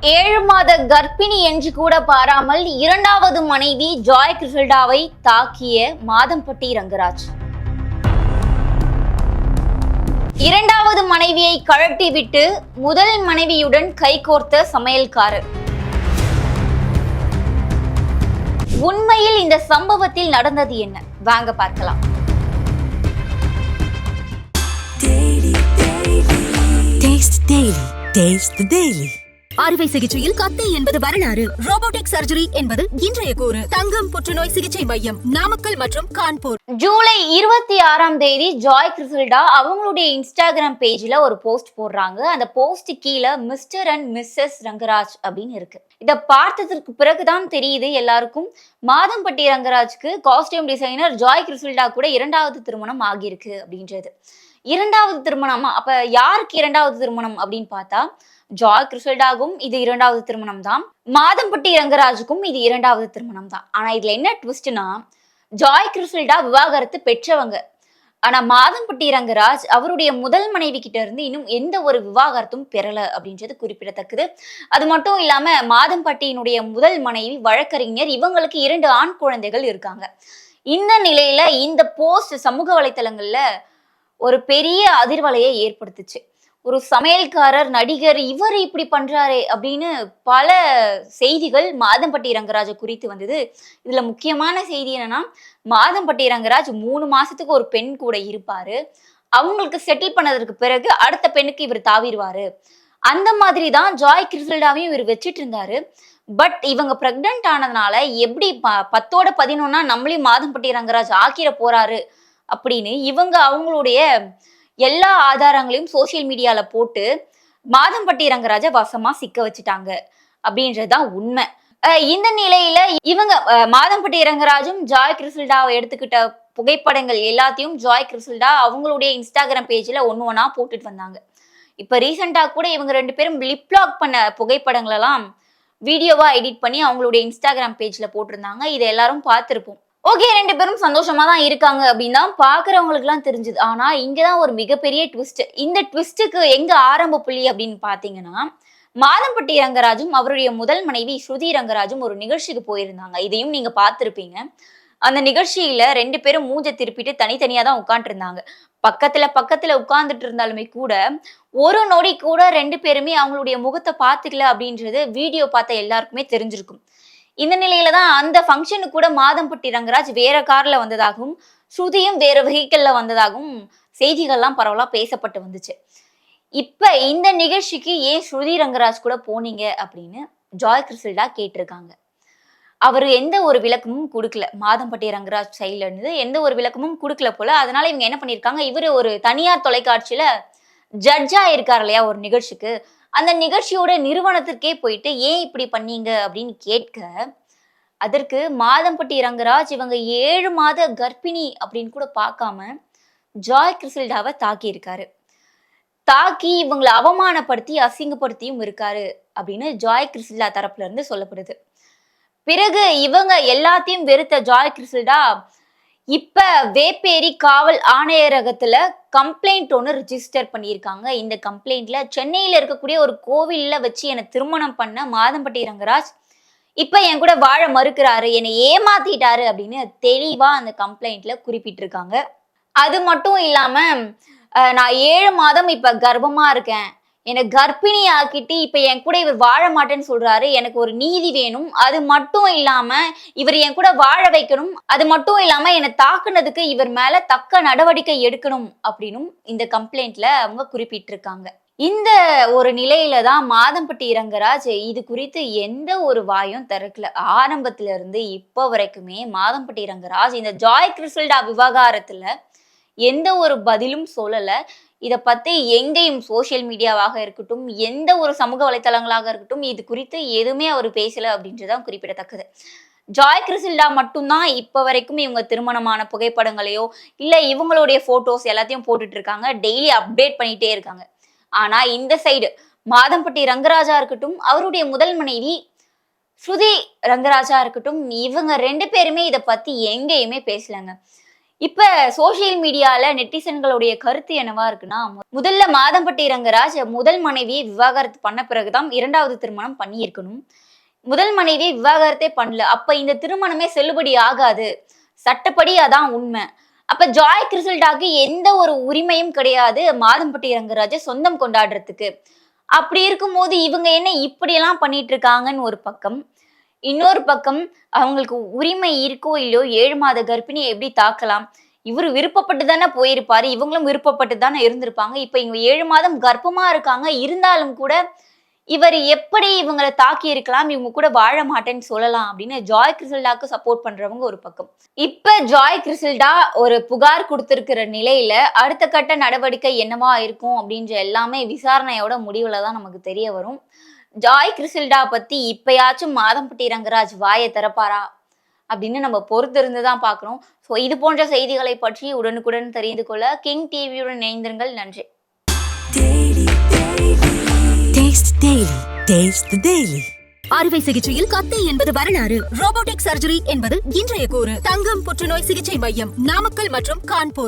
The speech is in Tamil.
ஏழு மாத கர்ப்பிணி என்று கூட பாராமல் இரண்டாவது மனைவி ஜாய் கிறிசல்டாவை தாக்கிய மாதம்பட்டி ரங்கராஜ். இரண்டாவது மனைவியை கழட்டிவிட்டு முதல் மனைவியுடன் கைகோர்த்த சமையல்காரர். உண்மையில் இந்த சம்பவத்தில் நடந்தது என்ன? வாங்க பார்க்கலாம். Taste Daily. Taste the அறுவை சிகிச்சையில் கத்தை என்பது வரலாறு. ரோபோட்டிக் சர்ஜரி என்பது இன்றைய கூறு. தங்கம் புற்றுநோய் சிகிச்சை மையம் நாமக்கல் மற்றும் கான்பூர். ஜூலை இருபத்தி ஆறாம் தேதி ஜாய் கிறிசல்டா அவங்களுடைய இன்ஸ்டாகிராம் பேஜ்ல ஒரு போஸ்ட் போடுறாங்க. அந்த போஸ்ட் கீழே மிஸ்டர் அண்ட் மிஸ்ஸஸ் ரங்கராஜ் அப்படின்னு இருக்கு. இதை பார்த்ததற்கு பிறகுதான் தெரியுது எல்லாருக்கும். மாதம்பட்டி ரங்கராஜ்க்கு காஸ்டியூம் டிசைனர் ஜாய் கிறிசல்டா கூட இரண்டாவது திருமணம் ஆகியிருக்கு அப்படின்றது. இரண்டாவது திருமணமா அப்ப யாருக்கு இரண்டாவது திருமணம் அப்படின்னு பார்த்தா ஜாய் கிறிசல்டாகும் இது இரண்டாவது திருமணம் தான். மாதம்பட்டி ரங்கராஜுக்கும் இது இரண்டாவது திருமணம் தான். ஆனா இதுல என்ன ட்விஸ்ட்னா ஜாய் கிறிசல்டா விவாகரத்து பெற்றவங்க. ஆனா மாதம்பட்டி ரங்கராஜ் அவருடைய முதல் மனைவி கிட்ட இருந்து இன்னும் எந்த ஒரு விவாகரத்தும் பெறல அப்படின்றது குறிப்பிடத்தக்கது. அது மட்டும் இல்லாம மாதம்பட்டியினுடைய முதல் மனைவி வழக்கறிஞர் இவங்களுக்கு இரண்டு ஆண் குழந்தைகள் இருக்காங்க. இந்த நிலையில இந்த போஸ்ட் சமூக வலைத்தளங்கள்ல ஒரு பெரிய அதிர்வலையை ஏற்படுத்துச்சு. ஒரு சமையல்காரர் நடிகர் இவர் இப்படி பண்றாரே அப்படின்னு பல செய்திகள் மாதம்பட்டி ரங்கராஜை குறித்து வந்தது. இதுல முக்கியமான செய்தி என்னன்னா மாதம்பட்டி ரங்கராஜ் மூணு மாசத்துக்கு ஒரு பெண் கூட இருப்பாரு. அவங்களுக்கு செட்டில் பண்ணதற்கு பிறகு அடுத்த பெண்ணுக்கு இவர் தாவிடுவாரு. அந்த மாதிரி தான் ஜாய் கிரிசல்டாவையும் இவர் வச்சிட்டு இருந்தாரு. பட் இவங்க பிரெக்னென்ட் ஆனதுனால எப்படி ப பத்தோட பதினொன்னா நம்மளையும் மாதம்பட்டி ரங்கராஜ் ஆக்கிட போறாரு அப்படின்னு இவங்க அவங்களுடைய எல்லா ஆதாரங்களையும் சோஷியல் மீடியால போட்டு மாதம்பட்டி ரங்கராஜ வசமா சிக்க வச்சுட்டாங்க அப்படின்றதுதான் உண்மை. இந்த நிலையில இவங்க மாதம்பட்டி ரங்கராஜும் ஜாய் கிறிசில்டாவை எடுத்துக்கிட்ட புகைப்படங்கள் எல்லாத்தையும் ஜாய் கிறிசில்டா அவங்களுடைய இன்ஸ்டாகிராம் பேஜ்ல ஒன்று ஒன்றா போட்டுட்டு வந்தாங்க. இப்போ ரீசெண்டாக கூட இவங்க ரெண்டு பேரும் லிப்லாக் பண்ண புகைப்படங்களெல்லாம் வீடியோவா எடிட் பண்ணி அவங்களுடைய இன்ஸ்டாகிராம் பேஜ்ல போட்டிருந்தாங்க. இதை எல்லாரும் பார்த்துருப்போம். ஓகே ரெண்டு பேரும் சந்தோஷமா தான் இருக்காங்க அப்படின்னு தான் பாக்குறவங்களுக்குலாம் தெரிஞ்சுது. ஆனா இங்கதான் ஒரு மிகப்பெரிய ட்விஸ்ட் இந்த ட்விஸ்ட்டுக்கு எங்க ஆரம்ப புள்ளி அப்படின்னு பாத்தீங்கன்னா மாதம்பட்டி ரங்கராஜும் அவருடைய முதல் மனைவி ஸ்ருதி ரங்கராஜும் ஒரு நிகழ்ச்சிக்கு போயிருந்தாங்க. இதையும் நீங்க பார்த்துருப்பீங்க. அந்த நிகழ்ச்சியில ரெண்டு பேரும் மூஞ்ச திருப்பிட்டு தனித்தனியா தான் உட்காந்துருந்தாங்க பக்கத்துல பக்கத்துல உட்கார்ந்துட்டு இருந்தாலுமே கூட ஒரு நொடி கூட ரெண்டு பேருமே அவங்களுடைய முகத்தை பார்த்துக்கல அப்படின்றது வீடியோ பார்த்த எல்லாருக்குமே தெரிஞ்சிருக்கும். இந்த நிலையில தான் அந்த ஃபங்க்ஷனுக்கு கூட மாதம்பட்டி ரங்கராஜ் வேற கார்ல வந்ததாகவும் ஸ்ருதியும் வேற வெஹிக்கிள்ல வந்ததாகவும் செய்திகள்லாம் பரவலாக பேசப்பட்டு வந்துச்சு. இப்ப இந்த நிகழ்ச்சிக்கு ஏன் ஸ்ருதி ரங்கராஜ் கூட போனீங்க அப்படின்னு ஜாய் கிறிசல்டா கேட்டிருக்காங்க. அவர் எந்த ஒரு விளக்கமும் கொடுக்கல. மாதம்பட்டி ரங்கராஜ் சைட்ல இருந்து எந்த ஒரு விளக்கமும் கொடுக்கல போல. அதனால இவங்க என்ன பண்ணியிருக்காங்க? இவர் ஒரு தனியார் தொலைக்காட்சியில ஜட்ஜா இருக்கார் இல்லையா ஒரு நிகழ்ச்சிக்கு. அந்த நிகழ்ச்சியோட நிறுவனத்திற்கே போயிட்டு ஏன் இப்படி பண்ணீங்க? அப்படின்னு கேட்க அதற்கு மாதம்பட்டி ரங்கராஜ் இவங்க ஏழு மாத கர்ப்பிணி அப்படின்னு கூட பார்க்காம ஜாய் கிறிசில்டாவை தாக்கியிருக்காரு தாக்கி இவங்களை அவமானப்படுத்தி அசிங்கப்படுத்தியும் இருக்காரு அப்படின்னு ஜாய் கிறிசில்டா தரப்புல இருந்து சொல்லப்படுது. பிறகு இவங்க எல்லாத்தையும் வெறுத்த ஜாய் கிறிசில்டா இப்ப வேப்பேரி காவல் ஆணையரகத்துல கம்ப்ளைண்ட் ஒன்று ரிஜிஸ்டர் பண்ணியிருக்காங்க. இந்த கம்ப்ளைண்ட்ல சென்னையில் இருக்கக்கூடிய ஒரு கோவிலில் வச்சு என்னை திருமணம் பண்ண மாதம்பட்டி ரங்கராஜ் இப்போ என் கூட வாழ மறுக்கிறாரு. என்னை ஏமாத்திட்டாரு அப்படின்னு தெளிவாக அந்த கம்ப்ளைண்ட்ல குறிப்பிட்டிருக்காங்க. அது மட்டும் இல்லாம நான் ஏழு மாதம் இப்ப கர்ப்பமா இருக்கேன். என்னை கர்ப்பிணி ஆக்கிட்டு இப்போ என் கூட இவர் வாழ மாட்டேன்னு சொல்றாரு. எனக்கு ஒரு நீதி வேணும். அது மட்டும் இல்லாம இவர் என் கூட வாழ வைக்கணும். அது மட்டும் இல்லாம என்னை தாக்குனதுக்கு இவர் மேல தக்க நடவடிக்கை எடுக்கணும் அப்படின்னும் இந்த கம்ப்ளைண்ட்ல அவங்க குறிப்பிட்டிருக்காங்க. இந்த ஒரு நிலையில தான் மாதம்பட்டி ரங்கராஜ் இது குறித்து எந்த ஒரு வாயும் திறக்கல. ஆரம்பத்துல இருந்து இப்போ வரைக்குமே மாதம்பட்டி ரங்கராஜ் இந்த ஜாய் கிறிசல்டா விவகாரத்துல எந்த ஒரு பதிலும் சொல்லலை. இதை பத்தி எங்கேயும் சோஷியல் மீடியாவாக இருக்கட்டும் எந்த ஒரு சமூக வலைத்தளங்களாக இருக்கட்டும் இது குறித்து எதுவுமே அவர் பேசல அப்படின்றதான் குறிப்பிடத்தக்கது. ஜாய் கிறிசில்டா மட்டும்தான் இப்போ வரைக்கும் இவங்க திருமணமான புகைப்படங்களையோ இல்லை இவங்களுடைய ஃபோட்டோஸ் எல்லாத்தையும் போட்டுட்டு இருக்காங்க டெய்லி அப்டேட் பண்ணிட்டே இருக்காங்க. ஆனா இந்த சைடு மாதம்பட்டி ரங்கராஜா இருக்கட்டும் அவருடைய முதல் மனைவி ஸ்ருதி ரங்கராஜா இருக்கட்டும் இவங்க ரெண்டு பேருமே இதை பத்தி எங்கேயுமே பேசலங்க. இப்ப சோஷியல் மீடியால நெட்டிசன்களுடைய கருத்து என்னவா இருக்குன்னா முதல்ல மாதம்பட்டி ரங்கராஜ் முதல் மனைவியை விவாகரத்து பண்ண பிறகுதான் இரண்டாவது திருமணம் பண்ணியிருக்கணும். முதல் மனைவியை விவாகரத்தே பண்ணல. அப்ப இந்த திருமணமே செல்லுபடி ஆகாது. சட்டப்படி அதான் உண்மை. அப்ப ஜாய் கிறிசல்டாக்கு எந்த ஒரு உரிமையும் கிடையாது மாதம்பட்டி ரங்கராஜை சொந்தம் கொண்டாடுறதுக்கு. அப்படி இருக்கும்போது இவங்க என்ன இப்படியெல்லாம் பண்ணிட்டு இருக்காங்கன்னு ஒரு பக்கம். இன்னொரு பக்கம் அவங்களுக்கு உரிமை இருக்கோ இல்லையோ ஏழு மாத கர்ப்பிணியை எப்படி தாக்கலாம்? இவர் விருப்பப்பட்டு தானே போயிருப்பாரு. இவங்களும் விருப்பப்பட்டு தானே இருந்திருப்பாங்க. இப்ப இவங்க ஏழு மாதம் கர்ப்பமா இருக்காங்க. இருந்தாலும் கூட இவர் எப்படி இவங்களை தாக்கி இருக்கலாம்? இவங்க கூட வாழ மாட்டேன்னு சொல்லலாம் அப்படின்னு ஜாய் கிறிசல்டாக்கு சப்போர்ட் பண்றவங்க ஒரு பக்கம். இப்ப ஜாய் கிறிசல்டா ஒரு புகார் கொடுத்திருக்கிற நிலையில அடுத்த கட்ட நடவடிக்கை என்னவா இருக்கும் அப்படின்ற எல்லாமே விசாரணையோட முடிவுல தான் நமக்கு தெரிய வரும். ஜாய் கிறிசல்டா பத்தி இப்பயாச்சும் மாதம்பட்டி ரங்கராஜ் வாயை திறப்பாரா? அப்படின்னு நம்ம பொறுத்திருந்து தான் பார்க்கணும். ஸோ இது போன்ற செய்திகளை பற்றி உடனுக்குடன் தெரிந்து கொள்ள கிங் டிவியுடன் இணைந்திருங்கள். நன்றி. Taste Daily. Taste the Daily. அறுவை சிகிச்சையில் கத்தை என்பது வரலாறு. ரோபோட்டிக் சர்ஜரி என்பது இன்றைய கூறு. தங்கம் புற்றுநோய் சிகிச்சை மையம் நாமக்கல் மற்றும் கான்பூர்.